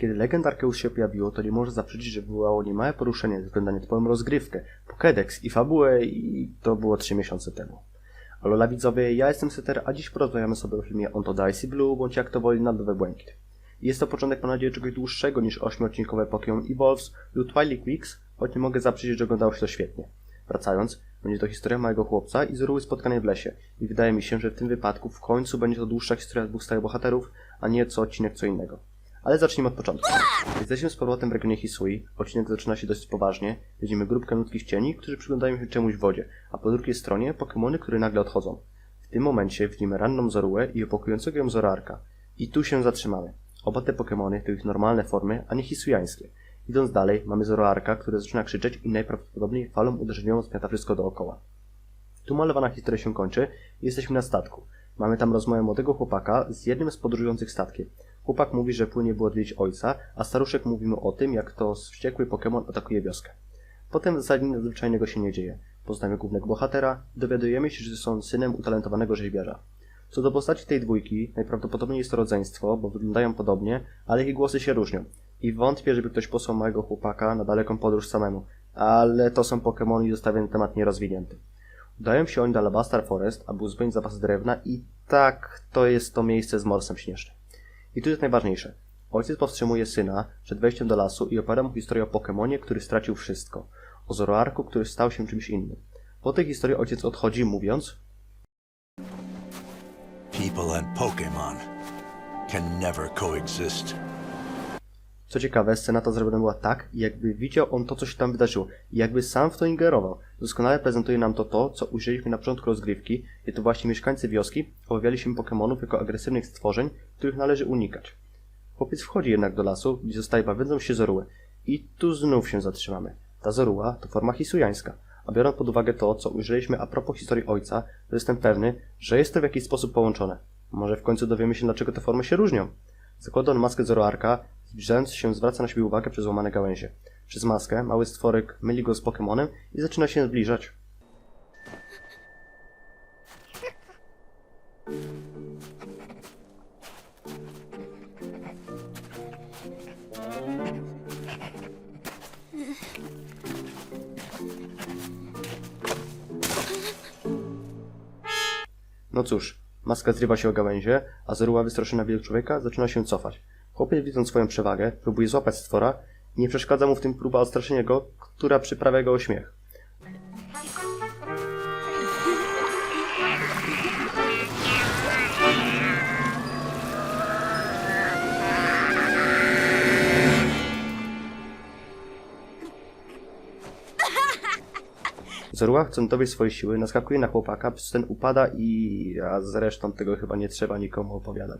Kiedy legend Arceus się pojawiło, to nie może zaprzeczyć, że wywołało niemałe poruszenie ze względu na nietypową rozgrywkę, Pokédex i fabułę i to było 3 miesiące temu. Alola widzowie, ja jestem Seter, a dziś porozmawiamy sobie o filmie On to Dicey Blue, bądź jak to woli Nadowe Błękit. Jest to początek, mam nadzieję, czegoś dłuższego niż 8-odcinkowe Pokémon Evolves lub Twilight Weeks, choć nie mogę zaprzeczyć, że oglądało się to świetnie. Wracając, będzie to historia małego chłopca i Zoruły spotkanej w lesie. I wydaje mi się, że w tym wypadku w końcu będzie to dłuższa historia dwóch stałych bohaterów, a nie co odcinek co innego. Ale zacznijmy od początku. Jesteśmy z powrotem w regionie Hisui. Odcinek zaczyna się dość poważnie. Widzimy grupkę nutkich cieni, którzy przyglądają się czemuś w wodzie, a po drugiej stronie Pokémony, które nagle odchodzą. W tym momencie widzimy ranną Zoruę i opokującego ją Zoroarka. I tu się zatrzymamy. Oba te Pokémony to ich normalne formy, a nie hisujańskie. Idąc dalej, mamy Zoroarka, który zaczyna krzyczeć i najprawdopodobniej falą uderzeniową zmiata wszystko dookoła. Tu malowana historia się kończy i jesteśmy na statku. Mamy tam rozmowę młodego chłopaka z jednym z podróżujących statkiem. Chłopak mówi, że płynie by odwiedzić ojca, a staruszek mówi mu o tym, jak to wściekły Pokémon atakuje wioskę. Potem zasadzie nic nadzwyczajnego się nie dzieje. Poznajemy głównego bohatera dowiadujemy się, że są synem utalentowanego rzeźbiarza. Co do postaci tej dwójki, najprawdopodobniej jest to rodzeństwo, bo wyglądają podobnie, ale ich głosy się różnią. I wątpię, żeby ktoś posłał małego chłopaka na daleką podróż samemu. Ale to są Pokémon i zostawię ten temat nierozwinięty. Udają się oni do Alabastar Forest, aby uzupełnić zapas drewna i tak, to jest to miejsce z morsem śnieżnym. I tu jest najważniejsze. Ojciec powstrzymuje syna przed wejściem do lasu i opowiada mu historię o Pokemonie, który stracił wszystko. O Zoroarku, który stał się czymś innym. Po tej historii ojciec odchodzi, mówiąc People and Pokemon can never coexist. Co ciekawe, scena ta zrobiona była tak, jakby widział on to, co się tam wydarzyło i jakby sam w to ingerował. Doskonale prezentuje nam to to, co ujrzeliśmy na początku rozgrywki, gdzie to właśnie mieszkańcy wioski obawiali się Pokemonów jako agresywnych stworzeń, których należy unikać. Chłopiec wchodzi jednak do lasu, gdzie zostaje bawiącą się Zorułę. I tu znów się zatrzymamy. Ta Zoruła to forma hisujańska, a biorąc pod uwagę to, co ujrzeliśmy a propos historii ojca, to jestem pewny, że jest to w jakiś sposób połączone. Może w końcu dowiemy się, dlaczego te formy się różnią. Zakłada on maskę Zoroarka, zbliżając się zwraca na siebie uwagę przez łamane gałęzie. Przez maskę mały stworek myli go z Pokemonem i zaczyna się zbliżać. No cóż, maska zrywa się o gałęzie, a Zoruła wystraszona widok człowieka zaczyna się cofać. Chłopiec widząc swoją przewagę, próbuje złapać stwora nie przeszkadza mu w tym próba odstraszenia go, która przyprawia go o śmiech. Zorua, chcąc dowiedzieć swojej siły, naskakuje na chłopaka, ten upada i... a zresztą tego chyba nie trzeba nikomu opowiadać.